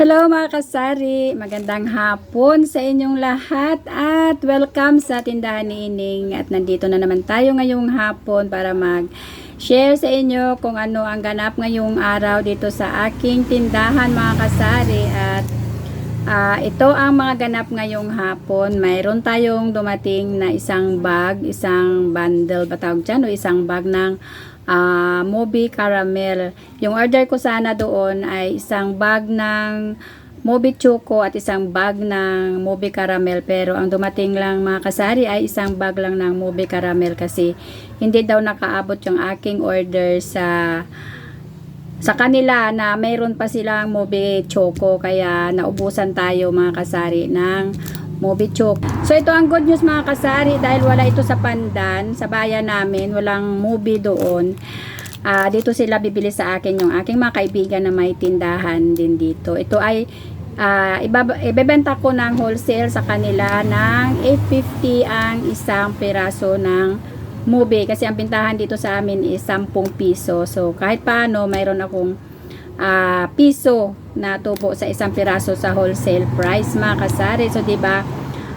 Hello mga kasari, magandang hapon sa inyong lahat at welcome sa tindahan ni Ining. At nandito na naman tayo ngayong hapon para mag share sa inyo kung ano ang ganap ngayong araw dito sa aking tindahan mga kasari. At ah, ito ang mga ganap ngayong hapon. Mayroon tayong dumating na isang bag, isang bundle ba tawag dyan o isang bag ng ah, Moby Caramel. Yung order ko sana doon ay isang bag ng Moby Choco at isang bag ng Moby Caramel. Pero ang dumating lang mga kasari ay isang bag lang ng Moby Caramel kasi hindi daw nakaabot yung aking order sa sa kanila na mayroon pa silang Moby Choco kaya naubusan tayo mga kasari ng Moby Choco. So ito ang good news mga kasari dahil wala ito sa Pandan, sa bayan namin, walang Moby doon. Ah, dito sila bibili sa akin yung aking mga kaibigan na may tindahan din dito. Ito ay ibab- ibebenta ko ng wholesale sa kanila ng 850 ang isang piraso ng Moby kasi ang bintahan dito sa amin is 10 piso. So kahit paano mayroon akong ah, piso na tubo sa isang piraso sa wholesale price mga kasari. So 'di ba?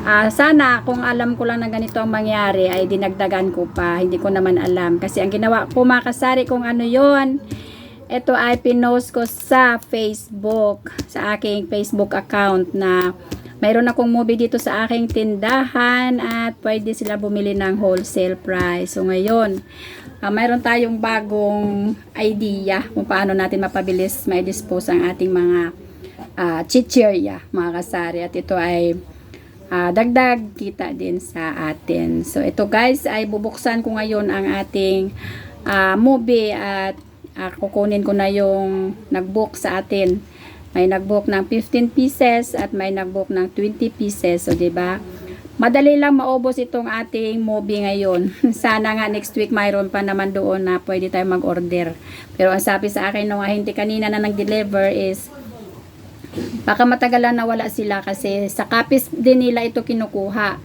Ah, sana kung alam ko lang na ganito ang mangyari ay dinagdagan ko pa. Hindi ko naman alam kasi ang ginawa ko mga kasari kung ano 'yon. Ito ay pinost ko sa Facebook, sa aking Facebook account na mayroon akong movie dito sa aking tindahan at pwede sila bumili ng wholesale price. So ngayon, ah, mayroon tayong bagong idea kung paano natin mapabilis may dispose ang ating mga uh, chichirya, mga kasari. At ito ay ah, dagdag kita din sa atin. So ito guys ay bubuksan ko ngayon ang ating ah, movie at ah, kukunin ko na yung nagbook sa atin. May nagbook ng 15 pieces at may nagbook ng 20 pieces. So ba? Madali lang maubos itong ating movie ngayon. Sana nga next week mayroon pa naman doon na pwede tayo mag-order. Pero ang sabi sa akin nung hindi kanina na nag-deliver is baka matagalan na wala sila kasi sa kapis din nila ito kinukuha.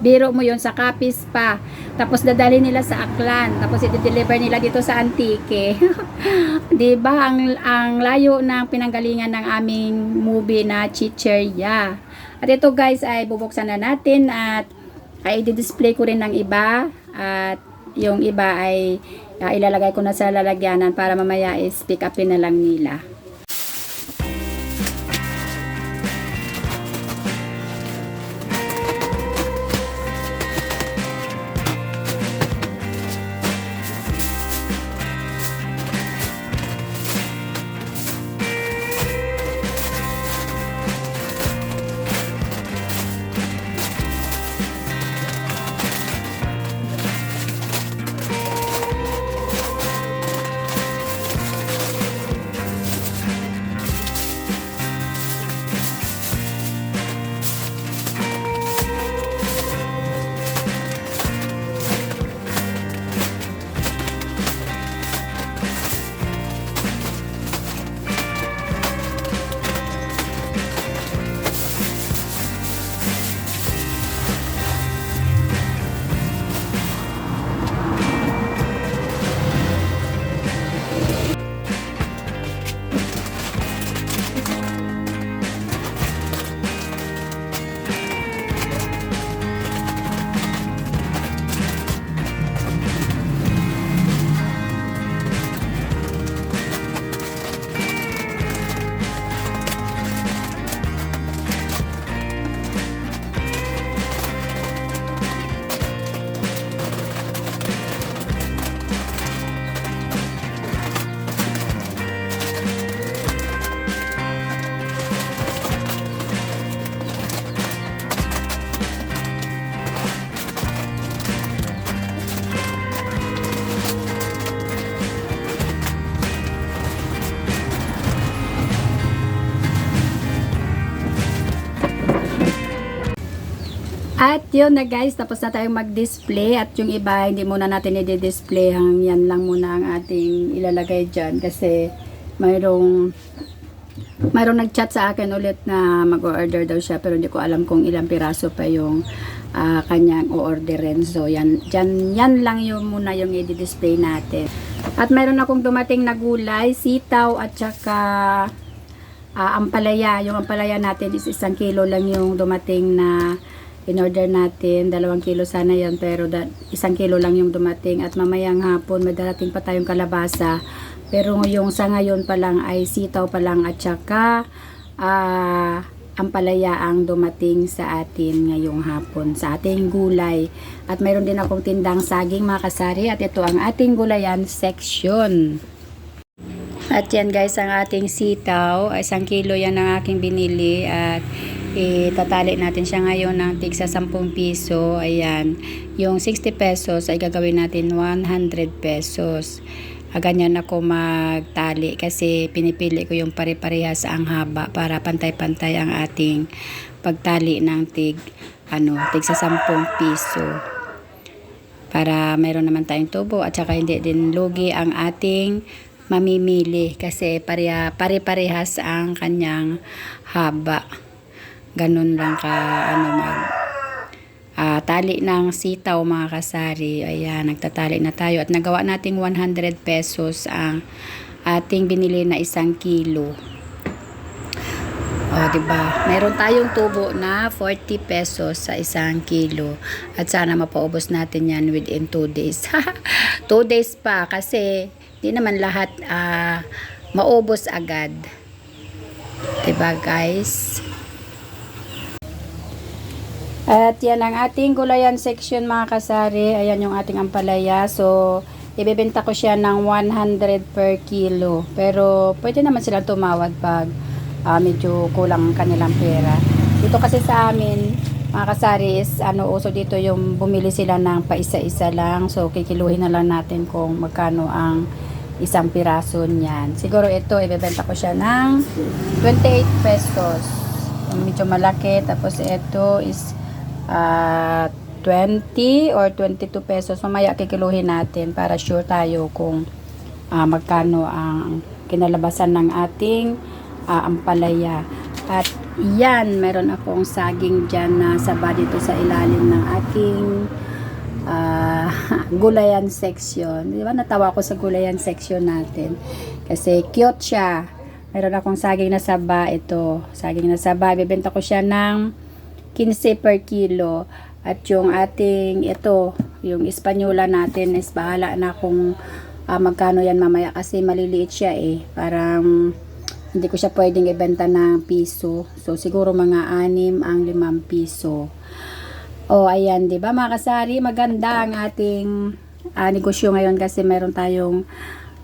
Biro mo yon sa kapis pa. Tapos dadali nila sa Aklan. Tapos i-deliver nila dito sa Antique. 'Di ba ang ang layo ng pinanggalingan ng aming movie na Chicherya. At ito guys ay bubuksan na natin at ay i-display ko rin ng iba at yung iba ay ah, ilalagay ko na sa lalagyanan para mamaya is pick upin na lang nila. At yun na guys, tapos na tayong mag-display at yung iba hindi muna natin i-display hang yan lang muna ang ating ilalagay dyan kasi mayroong mayroong nag-chat sa akin ulit na mag-order daw siya pero hindi ko alam kung ilang piraso pa yung ah, kanyang o-orderin. So yan, dyan, yan lang yung muna yung i-display natin. At mayroon akong dumating na gulay, sitaw at saka ah, ampalaya. Yung ampalaya natin is isang kilo lang yung dumating na in-order natin. Dalawang kilo sana yan pero da- isang kilo lang yung dumating. At mamayang hapon may darating pa tayong kalabasa. Pero yung sa ngayon pa lang ay sitaw pa lang at saka ah, ampalaya ang dumating sa atin ngayong hapon sa ating gulay. At mayroon din akong tindang saging mga kasari at ito ang ating gulayan section. At yan guys, ang ating sitaw, isang kilo yan ang aking binili at itatali natin siya ngayon ng tig sa 10 piso. Ayan, yung 60 pesos ay gagawin natin 100 pesos. Ah, Ganyan ako magtali kasi pinipili ko yung pare-parehas ang haba para pantay-pantay ang ating pagtali ng tig ano, tig sa 10 piso para mayroon naman tayong tubo at saka hindi din lugi ang ating mamimili kasi pareha, pare-parehas ang kanyang haba. Ganun lang ka ano mag ah, tali ng sitaw mga kasari. Ayan, nagtatali na tayo at nagawa nating 100 pesos ang ating binili na isang kilo. O, di ba? Meron tayong tubo na 40 pesos sa isang kilo. At sana mapaubos natin yan within 2 days. 2 days pa kasi di naman lahat ah, maubos agad. Di ba guys? At yan ang ating gulayan section mga kasari. Ayan yung ating ampalaya. So, ibebenta ko siya ng 100 per kilo. Pero, pwede naman silang tumawad pag ah, medyo kulang ang kanilang pera. Dito kasi sa amin, mga kasari is, ano, uso dito yung bumili sila ng paisa-isa lang. So, kikiluhin na lang natin kung magkano ang isang piraso niyan. Siguro ito, ibebenta ko siya ng 28 pesos. Medyo malaki. Tapos ito is ah 20 or 22 pesos. Mamaya kikiluhin natin para sure tayo kung ah, magkano ang kinalabasan ng ating ah, ampalaya. At yan, meron akong saging dyan na saba dito sa ilalim ng aking ah, gulayan section. Di ba natawa ko sa gulayan section natin? Kasi cute siya. Meron akong saging na saba ito. Saging na saba. Bibenta ko siya ng 15 per kilo. At yung ating ito, yung Espanyola natin is bahala na kung ah, magkano yan mamaya kasi maliliit siya eh. Parang hindi ko siya pwedeng ibenta ng piso. So siguro mga 6 ang 5 piso. Oh, ayan, 'di ba mga kasari? Maganda ang ating ah, negosyo ngayon kasi meron tayong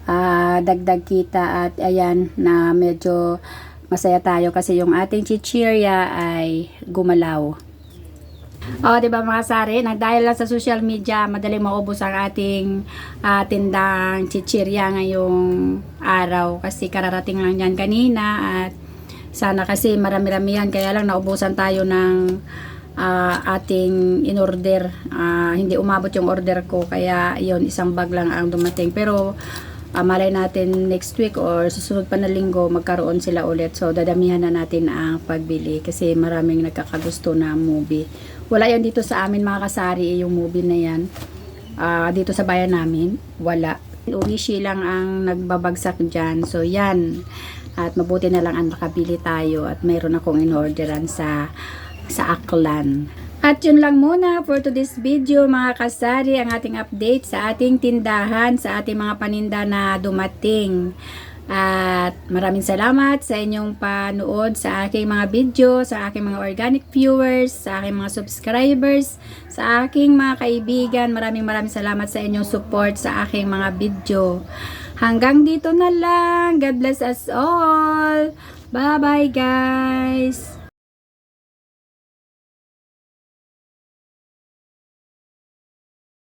ah, dagdag kita at ayan na medyo masaya tayo kasi yung ating chichirya ay gumalaw. Oh, 'di ba mga sari, nag dahil lang sa social media, madaling maubos ang ating ah, tindang chichirya ngayong araw kasi kararating lang yan kanina at sana kasi marami-rami yan kaya lang naubusan tayo ng ah, ating in-order. Ah, hindi umabot yung order ko kaya yon isang bag lang ang dumating. Pero ah, malay natin next week or susunod pa na linggo magkaroon sila ulit. So dadamihan na natin ang pagbili kasi maraming nagkakagusto na movie. Wala yan dito sa amin mga kasari eh, yung movie na yan. Ah, dito sa bayan namin, wala. Uwishi lang ang nagbabagsak dyan. So yan. At mabuti na lang ang nakabili tayo at mayroon akong in-orderan sa sa Aklan. At yun lang muna for today's video mga kasari ang ating update sa ating tindahan, sa ating mga paninda na dumating. At maraming salamat sa inyong panood sa aking mga video, sa aking mga organic viewers, sa aking mga subscribers, sa aking mga kaibigan. Maraming maraming salamat sa inyong support sa aking mga video. Hanggang dito na lang. God bless us all. Bye-bye guys.